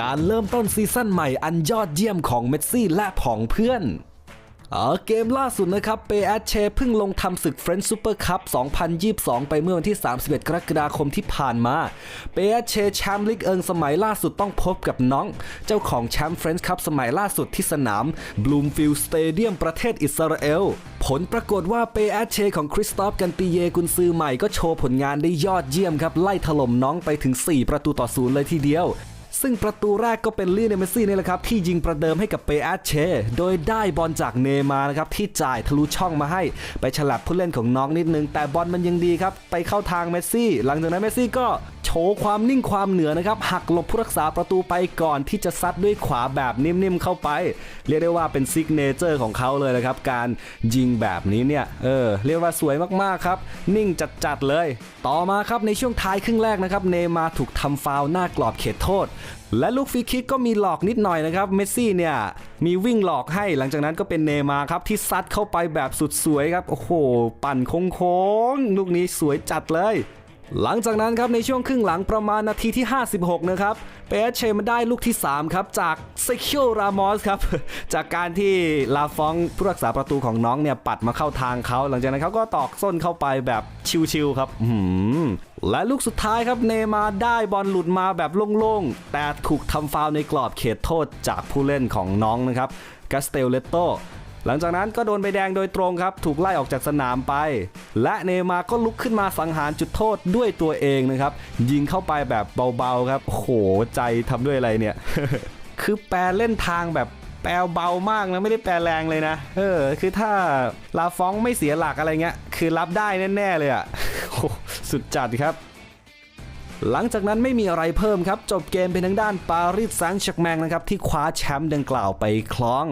การเริ่มต้นซีซั่นใหม่อันยอดเยี่ยมของเมสซี่และผองเพื่อนเกมล่าสุดนะครับเปแอชเชเพิ่งลงทำศึกเฟรนช์ซูเปอร์คัพ 2022 ไปเมื่อวันที่ 31 กรกฎาคมที่ผ่านมาเปแอชเชแชมป์ลีกเอิงสมัยล่าสุดต้องพบกับน้อง เจ้าของแชมป์เฟรนช์คัพสมัยล่าสุดที่สนามบลูมฟิลด์สเตเดียมประเทศอิสราเอล ผลปรากฏว่าเปแอชเชของคริสตอฟกันตีเยกุนซือใหม่ก็โชว์ผลงานได้ยอดเยี่ยมครับ ไล่ถล่มน้องไปถึง 4 ประตูต่อศูนย์เลยทีเดียว ซึ่งประตูแรกก็เป็นลีเนเมซี่นี่แหละครับ ที่ยิงประเดิมให้กับเปอาเช โดยได้บอลจากเนมานะครับ ที่จ่ายทะลุช่องมาให้ ไปฉลับผู้เล่นของน้องนิดนึง แต่บอลมันยังดีครับ ไปเข้าทางเมสซี่ หลังจากนั้นเมสซี่ก็ ว์ความนิ่งความเหนือนะครับหักหลบผู้รักษาประตูไปก่อนที่จะซัดด้วยขวาแบบนิ่มๆเข้าไป เรียกได้ว่าเป็นซิกเนเจอร์ของเขาเลยนะครับ การยิงแบบนี้เนี่ยเออเรียกว่าสวยมากๆครับ นิ่งจัดๆเลย ต่อมาครับในช่วงท้ายครึ่งแรกนะครับเนมาถูกทำฟาวหน้ากรอบเขตโทษและลูกฟรีคิกก็มีหลอกนิดหน่อยนะครับ เมสซี่เนี่ยมีวิ่งหลอกให้หลังจากนั้นก็เป็นเนมาครับที่ซัดเข้าไปแบบสุดสวยครับ โอ้โห ปั่นโค้งๆ ลูกนี้สวยจัดเลย หลังจากนั้นครับในช่วงครึ่งหลังประมาณนาทีที่ 56 นะครับเปเชมาได้ลูกที่ 3 ครับจากเซคิโอรามอสครับ จากการที่ลาฟองผู้รักษาประตูของน้องเนี่ยปัดมาเข้าทางเขา หลังจากนั้นเขาก็ตอกส้นเข้าไปแบบชิวๆครับและลูกสุดท้ายครับเนมาได้บอลหลุดมาแบบโล่งๆ แต่ถูกทำฟาวในกรอบเขตโทษจากผู้เล่นของน้องนะครับกาสเตลเลโต หลังจากนั้นก็โดนใบแดงโดยตรงครับ ถูกไล่ออกจากสนามไป และเนมาก็ลุกขึ้นมาสังหารจุดโทษด้วยตัวเองนะครับ ยิงเข้าไปแบบเบาๆครับโหใจทำด้วยอะไรเนี่ย คือแปลเล่นทางแบบแปลเบามากนะไม่ได้แปลแรงเลยนะเออคือถ้าลาฟองไม่เสียหลักอะไรเงี้ย คือรับได้แน่ๆเลยอะ่ะโหสุดจัดครับหลังจากนั้นไม่มีอะไรเพิ่มครับ จบเกมเป็นทางด้านปารีสแซงต์แชร์กแมงนะครับ ที่คว้าแชมป์ดังกล่าวไปครอง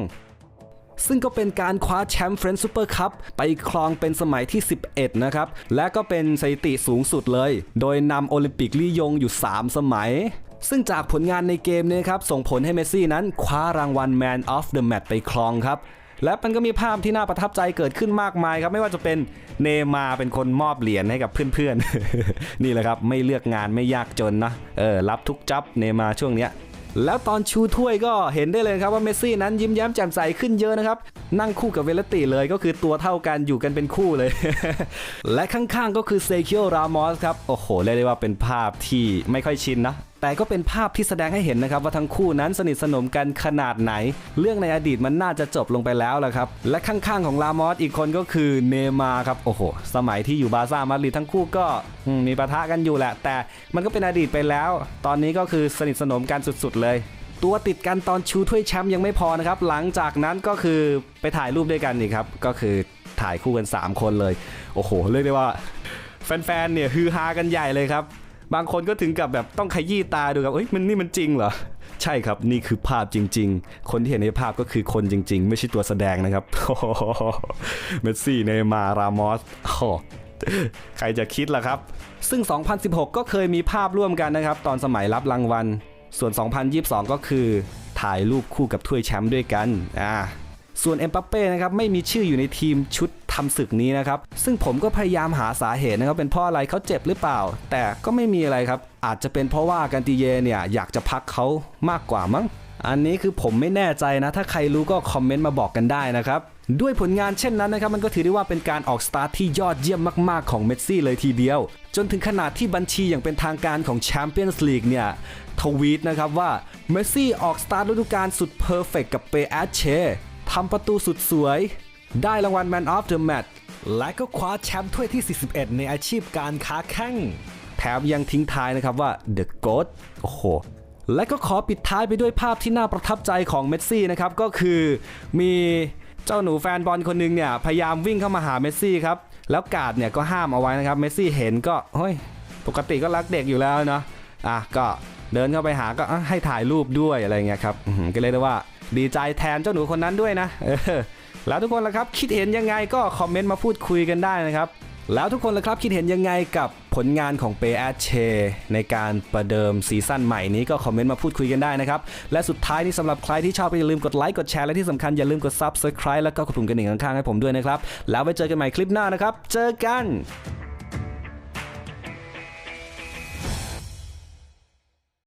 ซึ่งก็เป็นการคว้าแชมป์เฟรนช์ซูเปอร์คัพไปครองเป็นสมัยที่ 11 นะครับ และก็เป็นสถิติสูงสุดเลย โดยนำโอลิมปิกลี่ยงอยู่ 3 สมัยซึ่งจากผลงานในเกมนี้ครับ ส่งผลให้เมสซี่นั้นคว้ารางวัล Man of the Match ไปครองครับ และมันก็มีภาพที่น่าประทับใจเกิดขึ้นมากมายครับ ไม่ว่าจะเป็นเนมาเป็นคนมอบเหรียญให้กับเพื่อนๆ นี่แหละครับ ไม่เลือกงานไม่ยากจนนะเออรับทุกจับเนมาช่วงเนี้ย แล้วตอนชูถ้วยก็เห็นได้เลยครับว่าเมสซี่นั้นยิ้มแย้มแจ่มใสขึ้นเยอะนะครับ นั่งคู่กับเวลติเลยก็คือตัวเท่ากันอยู่กันเป็นคู่เลย และข้างๆก็คือเซคิโอรามอสครับ โอ้โหเรียกได้ว่าเป็นภาพที่ไม่ค่อยชินนะ แต่ก็เป็นภาพที่แสดงให้เห็นนะครับว่าทั้งคู่นั้นสนิทสนมกันขนาดไหน เรื่องในอดีตมันน่าจะจบลงไปแล้วละครับ และข้างๆของลามอสอีกคนก็คือเนย์มาครับ โอ้โห สมัยที่อยู่บาซ่ามาดริดทั้งคู่ก็มีปะทะกันอยู่แหละ แต่มันก็เป็นอดีตไปแล้ว ตอนนี้ก็คือสนิทสนมกันสุดๆ เลยตัวติดกันตอนชูถ้วยแชมป์ยังไม่พอนะครับ หลังจากนั้นก็คือไปถ่ายรูปด้วยกันอีกครับ ก็คือถ่ายคู่กัน 3 คนเลย โอ้โห เรียกได้ว่า แฟนๆเนี่ยฮือฮากันใหญ่เลยครับ บางคนก็ถึงกับแบบต้องขยี้ตาดูครับเอ้ยมันนี่มันจริงเหรอ ใช่ครับนี่คือภาพจริง ๆ คนที่เห็นในภาพก็คือคนจริง ๆ ไม่ใช่ตัวแสดงนะครับเมสซี่เนมาร์รามอสโอ้ใครจะคิดล่ะครับ ซึ่ง 2016 ก็เคยมีภาพร่วมกันนะครับ ตอนสมัยรับรางวัล ส่วน 2022 ก็คือถ่ายรูปคู่กับถ้วยแชมป์ด้วยกันอ่าส่วนเอ็มปัปเป้นะครับไม่มีชื่ออยู่ในทีมชุด ทำศึกนี้นะครับ ซึ่งผมก็พยายามหาสาเหตุนะครับเป็นเพราะอะไรเขาเจ็บหรือเปล่า แต่ก็ไม่มีอะไรครับ อาจจะเป็นเพราะว่ากันติเยเนี่ยอยากจะพักเขามากกว่ามั้งอันนี้คือผมไม่แน่ใจนะ ถ้าใครรู้ก็คอมเมนต์มาบอกกันได้นะครับ ด้วยผลงานเช่นนั้นนะครับ มันก็ถือได้ว่าเป็นการออกสตาร์ทที่ยอดเยี่ยมมากๆของเมสซี่เลยทีเดียว จนถึงขนาดที่บัญชีอย่างเป็นทางการของแชมเปี้ยนส์ลีกเนี่ย ทวีตนะครับว่าเมสซี่ออกสตาร์ทฤดูกาลสุดเพอร์เฟกกับเปแอชเชทำประตูสุดสวย ได้รางวัล Man of the Match และก็คว้าแชมป์ถ้วยที่ 41 ในอาชีพการค้าแข่งแถมยังทิ้งท้ายนะครับว่า The GOAT โอ้โหและก็ขอปิดท้ายไปด้วยภาพที่น่าประทับใจของเมสซี่นะครับ ก็คือมีเจ้าหนูแฟนบอลคนหนึงเนี่ย พยายามวิ่งเข้ามาหาเมสซี่ครับ แล้วกาดเนี่ยก็ห้ามเอาไว้นะครับ เมสซี่เห็นก็เฮ้ยปกติก็รักเด็กอยู่แล้วเนาะอะก็เดินเข้าไปหาก็ให้ถ่ายรูปด้วยอะไรเงี้ยครับก็เลยได้ว่าดีใจแทนเจ้าหนูคนนั้นด้วยนะ แล้วทุกคนล่ะครับคิดเห็นยังไงก็คอมเมนต์มาพูดคุยกันได้นะครับ แล้วทุกคนล่ะครับคิดเห็นยังไงกับผลงานของเปแอชเชในการประเดิมซีซั่นใหม่นี้ก็คอมเมนต์มาพูดคุยกันได้นะครับ และสุดท้ายนี้สำหรับใครที่ชอบก็อย่าลืมกดไลค์กดแชร์และที่สำคัญอย่าลืมกด Subscribe แล้วก็กดปุ่มกระดิ่งข้างๆให้ผมด้วยนะครับ แล้วไว้เจอกันใหม่คลิปหน้านะครับ เจอกัน